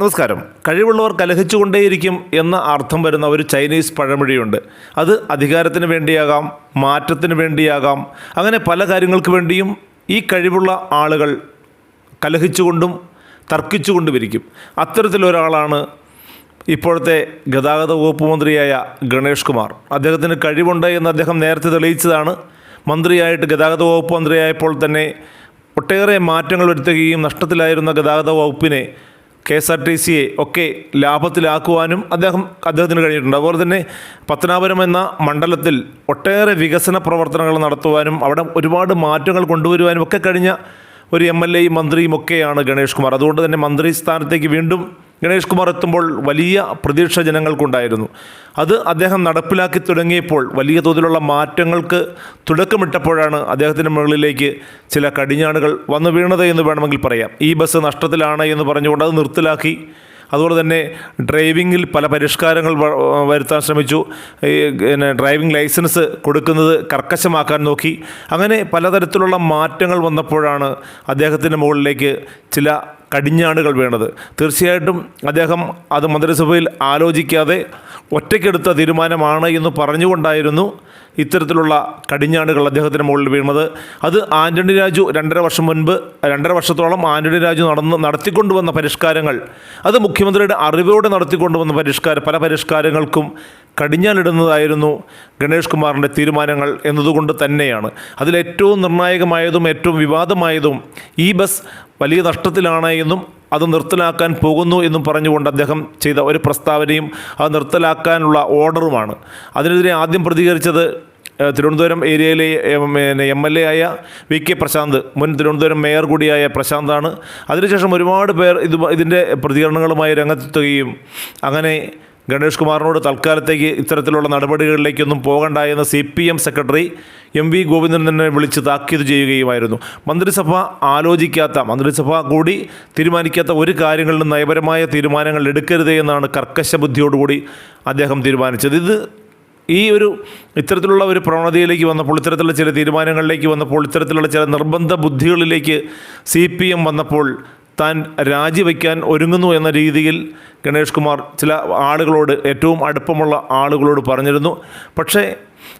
നമസ്കാരം. കഴിവുള്ളവർ കലഹിച്ചുകൊണ്ടേയിരിക്കും എന്ന അർത്ഥം വരുന്ന ഒരു ചൈനീസ് പഴമൊഴിയുണ്ട്. അത് അധികാരത്തിന് വേണ്ടിയാകാം മാറ്റത്തിന് വേണ്ടിയാകാം അങ്ങനെ പല കാര്യങ്ങൾക്ക് വേണ്ടിയും ഈ കഴിവുള്ള ആളുകൾ കലഹിച്ചുകൊണ്ടും തർക്കിച്ചുകൊണ്ടും ഇരിക്കും അത്തരത്തിലൊരാളാണ് ഇപ്പോഴത്തെ ഗതാഗത വകുപ്പ് മന്ത്രിയായ ഗണേഷ് കുമാർ. അദ്ദേഹത്തിന് കഴിവുണ്ട് എന്ന് അദ്ദേഹം നേരത്തെ തെളിയിച്ചതാണ്. മന്ത്രിയായിട്ട് ഗതാഗത വകുപ്പ് മന്ത്രിയായപ്പോൾ തന്നെ ഒട്ടേറെ മാറ്റങ്ങൾ വരുത്തുകയും നഷ്ടത്തിലായിരുന്ന ഗതാഗത വകുപ്പിനെ കെ എസ് ആർ ടി സിയെ ഒക്കെ ലാഭത്തിലാക്കുവാനും അദ്ദേഹം അദ്ദേഹത്തിന് കഴിഞ്ഞിട്ടുണ്ട്. അതുപോലെ തന്നെ പത്തനാപുരം എന്ന മണ്ഡലത്തിൽ ഒട്ടേറെ വികസന പ്രവർത്തനങ്ങൾ നടത്തുവാനും അവിടെ ഒരുപാട് മാറ്റങ്ങൾ കൊണ്ടുവരുവാനും ഒക്കെ കഴിഞ്ഞ ഒരു എം എൽ എയും മന്ത്രിയും ഒക്കെയാണ് ഗണേഷ് കുമാർ. അതുകൊണ്ട് തന്നെ മന്ത്രി സ്ഥാനത്തേക്ക് വീണ്ടും ഗണേഷ് കുമാർ എത്തുമ്പോൾ വലിയ പ്രതീക്ഷ ജനങ്ങൾക്കുണ്ടായിരുന്നു. അത് അദ്ദേഹം നടപ്പിലാക്കി തുടങ്ങിയപ്പോൾ വലിയ തോതിലുള്ള മാറ്റങ്ങൾക്ക് തുടക്കമിട്ടപ്പോഴാണ് അദ്ദേഹത്തിന്റെ മുകളിലേക്ക് ചില കടിഞ്ഞാണുകൾ വന്നു വീണത് എന്ന് വേണമെങ്കിൽ പറയാം. ഈ ബസ് നഷ്ടത്തിലാണ് എന്ന് പറഞ്ഞുകൊണ്ട് അത് നിർത്തലാക്കി. അതുപോലെ തന്നെ ഡ്രൈവിങ്ങിൽ പല പരിഷ്കാരങ്ങൾ വരുത്താൻ ശ്രമിച്ചു. പിന്നെ ഡ്രൈവിംഗ് ലൈസൻസ് കൊടുക്കുന്നത് കർക്കശമാക്കാൻ നോക്കി. അങ്ങനെ പലതരത്തിലുള്ള മാറ്റങ്ങൾ വന്നപ്പോഴാണ് അദ്ദേഹത്തിന്റെ മുകളിലേക്ക് ചില കടിഞ്ഞാണുകൾ വേണത് തീർച്ചയായിട്ടും അദ്ദേഹം അത് മന്ത്രിസഭയിൽ ആലോചിക്കാതെ ഒറ്റയ്ക്കെടുത്ത തീരുമാനമാണ് എന്ന് പറഞ്ഞുകൊണ്ടായിരുന്നു ഇത്തരത്തിലുള്ള കടിഞ്ഞാണുകൾ അദ്ദേഹത്തിന് മുകളിൽ വീണത്. അത് ആന്റണി രാജു രണ്ടര വർഷം മുൻപ് രണ്ടര വർഷത്തോളം ആന്റണി രാജു നടന്ന് നടത്തിക്കൊണ്ടുവന്ന പരിഷ്കാരങ്ങൾ അത് മുഖ്യമന്ത്രിയുടെ അറിവോടെ നടത്തിക്കൊണ്ടുവന്ന പരിഷ്കാര പല പരിഷ്കാരങ്ങൾക്കും കടിഞ്ഞാനിടുന്നതായിരുന്നു ഗണേഷ് കുമാറിന്റെ തീരുമാനങ്ങൾ എന്നതുകൊണ്ട് തന്നെയാണ്. അതിലേറ്റവും നിർണായകമായതും ഏറ്റവും വിവാദമായതും ഈ ബസ് വലിയ നഷ്ടത്തിലാണ് എന്നും അത് നിർത്തലാക്കാൻ പോകുന്നു എന്നും പറഞ്ഞുകൊണ്ട് അദ്ദേഹം ചെയ്ത ഒരു പ്രസ്താവനയും അത് നിർത്തലാക്കാനുള്ള ഓർഡറുമാണ്. അതിനെതിരെ ആദ്യം പ്രതികരിച്ചത് തിരുവനന്തപുരം ഏരിയയിലെ പിന്നെ എം എൽ എ ആയ വി കെ പ്രശാന്ത് മുൻ തിരുവനന്തപുരം മേയർ കൂടിയായ പ്രശാന്താണ്. അതിനുശേഷം ഒരുപാട് പേർ ഇത് ഇതിന്റെ പ്രതികരണങ്ങളുമായി രംഗത്തെത്തുകയും അങ്ങനെ ഗണേഷ് കുമാറിനോട് തൽക്കാലത്തേക്ക് ഇത്തരത്തിലുള്ള നടപടികളിലേക്കൊന്നും പോകണ്ട എന്ന് C P M secretary M V Govindan തന്നെ വിളിച്ച് താക്കീത് ചെയ്യുകയുമായിരുന്നു. മന്ത്രിസഭ ആലോചിക്കാത്ത മന്ത്രിസഭ കൂടി തീരുമാനിക്കാത്ത ഒരു കാര്യങ്ങളിലും നയപരമായ തീരുമാനങ്ങൾ എടുക്കരുത് എന്നാണ് കർക്കശ ബുദ്ധിയോടുകൂടി അദ്ദേഹം തീരുമാനിച്ചത്. ഇത് ഈ ഒരു ഇത്തരത്തിലുള്ള ഒരു പ്രവണതയിലേക്ക് വന്നപ്പോൾ ഇത്തരത്തിലുള്ള ചില തീരുമാനങ്ങളിലേക്ക് വന്നപ്പോൾ ഇത്തരത്തിലുള്ള ചില നിർബന്ധ ബുദ്ധികളിലേക്ക് സി പി എം വന്നപ്പോൾ താൻ രാജിവെക്കാൻ ഒരുങ്ങുന്നു എന്ന രീതിയിൽ ഗണേഷ് കുമാർ ചില ആളുകളോട് ഏറ്റവും അടുപ്പമുള്ള ആളുകളോട് പറഞ്ഞിരുന്നു. പക്ഷേ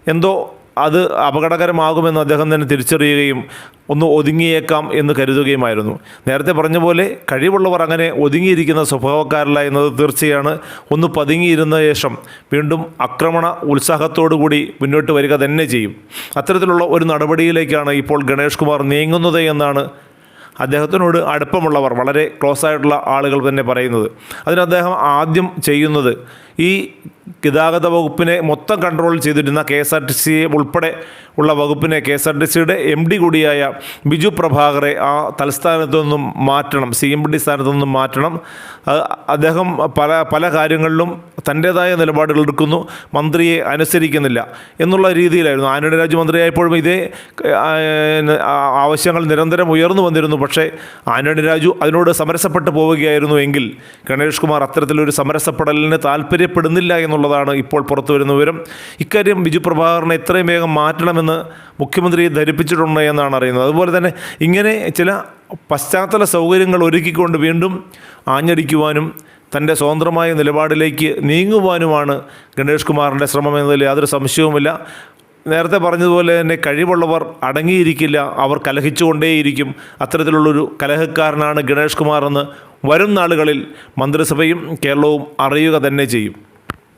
എന്തോ അത് അപകടകരമാകുമെന്ന് അദ്ദേഹം തന്നെ തിരിച്ചറിയുകയും ഒന്ന് ഒതുങ്ങിയേക്കാം എന്ന് കരുതുകയുമായിരുന്നു. നേരത്തെ പറഞ്ഞ പോലെ കഴിവുള്ളവർ അങ്ങനെ ഒതുങ്ങിയിരിക്കുന്ന സ്വഭാവക്കാരല്ല എന്നത് തീർച്ചയാണ്. ഒന്ന് പതുങ്ങിയിരുന്ന ശേഷം വീണ്ടും ആക്രമണ കൂടി മുന്നോട്ട് വരിക തന്നെ ചെയ്യും. അത്തരത്തിലുള്ള ഒരു നടപടിയിലേക്കാണ് ഇപ്പോൾ ഗണേഷ് കുമാർ നീങ്ങുന്നത് എന്നാണ് അദ്ദേഹത്തിനോട് അടുപ്പമുള്ളവർ വളരെ ക്ലോസ് ആയിട്ടുള്ള ആളുകൾ തന്നെ പറയുന്നത് അതിന് അദ്ദേഹം ആദ്യം ചെയ്യുന്നത് ഈ ഗതാഗത വകുപ്പിനെ മൊത്തം കൺട്രോൾ ചെയ്തിരുന്ന K S R T C ഉൾപ്പെടെ ഉള്ള വകുപ്പിനെ കെ എസ് ആർ ടി സിയുടെ എം ഡി കൂടിയായ ബിജു പ്രഭാകറെ ആ തലസ്ഥാനത്തു നിന്നും മാറ്റണം സി എം ഡി സ്ഥാനത്തു നിന്നും മാറ്റണം അദ്ദേഹം പല പല കാര്യങ്ങളിലും തന്റേതായ നിലപാടുകൾ എടുക്കുന്നു മന്ത്രിയെ അനുസരിക്കുന്നില്ല എന്നുള്ള രീതിയിലായിരുന്നു ആന്റണി രാജു മന്ത്രിയായപ്പോഴും ഇതേ ആവശ്യങ്ങൾ നിരന്തരം ഉയർന്നു വന്നിരുന്നു പക്ഷേ ആന്റണി രാജു അതിനോട് സമരസപ്പെട്ട് പോവുകയായിരുന്നു എങ്കിൽ ഗണേഷ് കുമാർ അത്തരത്തിലൊരു സമരസപ്പെടലിന് താല്പര്യപ്പെടുന്നില്ല എന്നുള്ളതാണ് ഇപ്പോൾ പുറത്തു വരുന്ന വിവരം. ഇക്കാര്യം ബിജു പ്രഭാകറിനെ എത്രയും വേഗം മാറ്റണമെന്ന് മുഖ്യമന്ത്രിയെ ധരിപ്പിച്ചിട്ടുണ്ട് എന്നാണ് അറിയുന്നത്. അതുപോലെ തന്നെ ഇങ്ങനെ ചില പശ്ചാത്തല സൗകര്യങ്ങൾ ഒരുക്കിക്കൊണ്ട് വീണ്ടും ആഞ്ഞടിക്കുവാനും തന്റെ സ്വതന്ത്രമായ നിലപാടിലേക്ക് നീങ്ങുവാനുമാണ് ഗണേഷ് കുമാറിന്റെ ശ്രമം എന്നതിൽ യാതൊരു സംശയവുമില്ല. നേരത്തെ പറഞ്ഞതുപോലെ തന്നെ കഴിവുള്ളവർ അടങ്ങിയിരിക്കില്ല. അവർ കലഹിച്ചുകൊണ്ടേയിരിക്കും. അത്തരത്തിലുള്ളൊരു കലഹക്കാരനാണ് ഗണേഷ് കുമാർ എന്ന് വരും നാളുകളിൽ മന്ത്രിസഭയും കേരളവും അറിയുക തന്നെ ചെയ്യും.